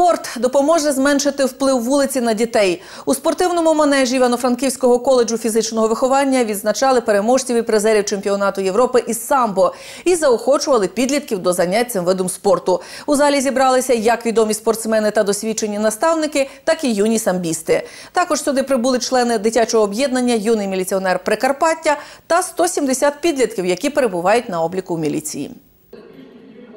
Спорт допоможе зменшити вплив вулиці на дітей. У спортивному манежі Івано-Франківського коледжу фізичного виховання відзначали переможців і призерів чемпіонату Європи із самбо і заохочували підлітків до занять цим видом спорту. У залі зібралися як відомі спортсмени та досвідчені наставники, так і юні самбісти. Також сюди прибули члени дитячого об'єднання Юний міліціонер Прикарпаття та 170 підлітків, які перебувають на обліку в міліції.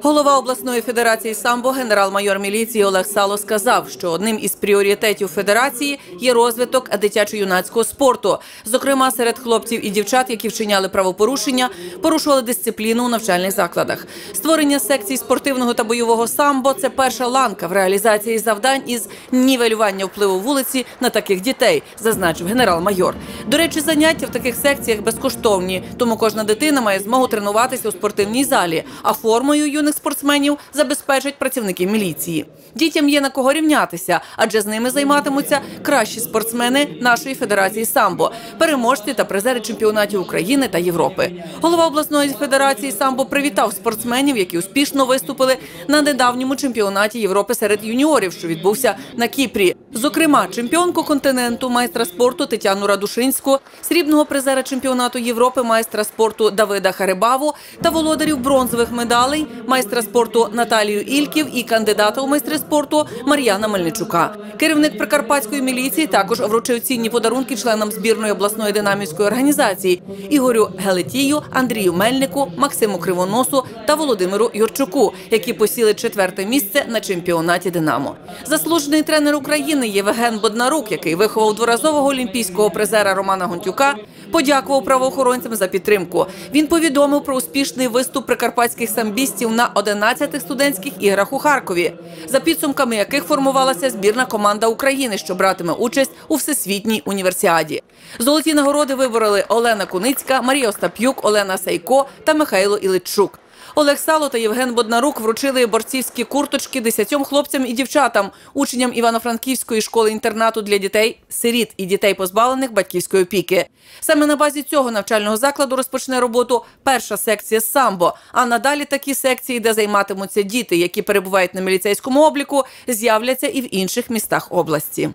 Голова обласної федерації самбо генерал-майор міліції Олег Сало сказав, що одним із пріоритетів федерації є розвиток дитячо-юнацького спорту, зокрема серед хлопців і дівчат, які вчиняли правопорушення, порушували дисципліну у навчальних закладах. Створення секцій спортивного та бойового самбо це перша ланка в реалізації завдань із нівелювання впливу вулиці на таких дітей, зазначив генерал-майор. До речі, заняття в таких секціях безкоштовні, тому кожна дитина має змогу тренуватися у спортивній залі, а формою юних спортсменів забезпечать працівники міліції. Дітям є на кого рівнятися, адже з ними займатимуться кращі спортсмени нашої федерації самбо, переможці та призери чемпіонатів України та Європи. Голова обласної федерації самбо привітав спортсменів, які успішно виступили на недавньому чемпіонаті Європи серед юніорів, що відбувся на Кіпрі. Зокрема, чемпіонку континенту, майстра спорту Тетяну Радушинську, срібного призера чемпіонату Європи, майстра спорту Давида Харибаву та володарів бронзових медалей, майстра спорту Наталію Ільків і кандидата у майстри спорту Мар'яна Мельничука. Керівник прикарпатської міліції також вручив цінні подарунки членам збірної обласної динамівської організації Ігорю Гелетію, Андрію Мельнику, Максиму Кривоносу та Володимиру Юрчуку, які посіли четверте місце на чемпіонаті Динамо. Заслужений тренер України Євген Боднарук, який виховав дворазового олімпійського призера Романа Гонтюка, подякував правоохоронцям за підтримку. Він повідомив про успішний виступ прикарпатських самбістів на 11 студентських іграх у Харкові, за підсумками яких формувалася збірна команда України, що братиме участь у всесвітній універсіаді. Золоті нагороди вибороли Олена Куницька, Марія Остап'юк, Олена Сайко та Михайло Іличук. Олег Сало та Євген Боднарук вручили борцівські курточки десятьом хлопцям і дівчатам, учням Івано-Франківської школи-інтернату для дітей, сиріт і дітей, позбавлених батьківської опіки. Саме на базі цього навчального закладу розпочне роботу перша секція самбо. А надалі такі секції, де займатимуться діти, які перебувають на міліцейському обліку, з'являться і в інших містах області.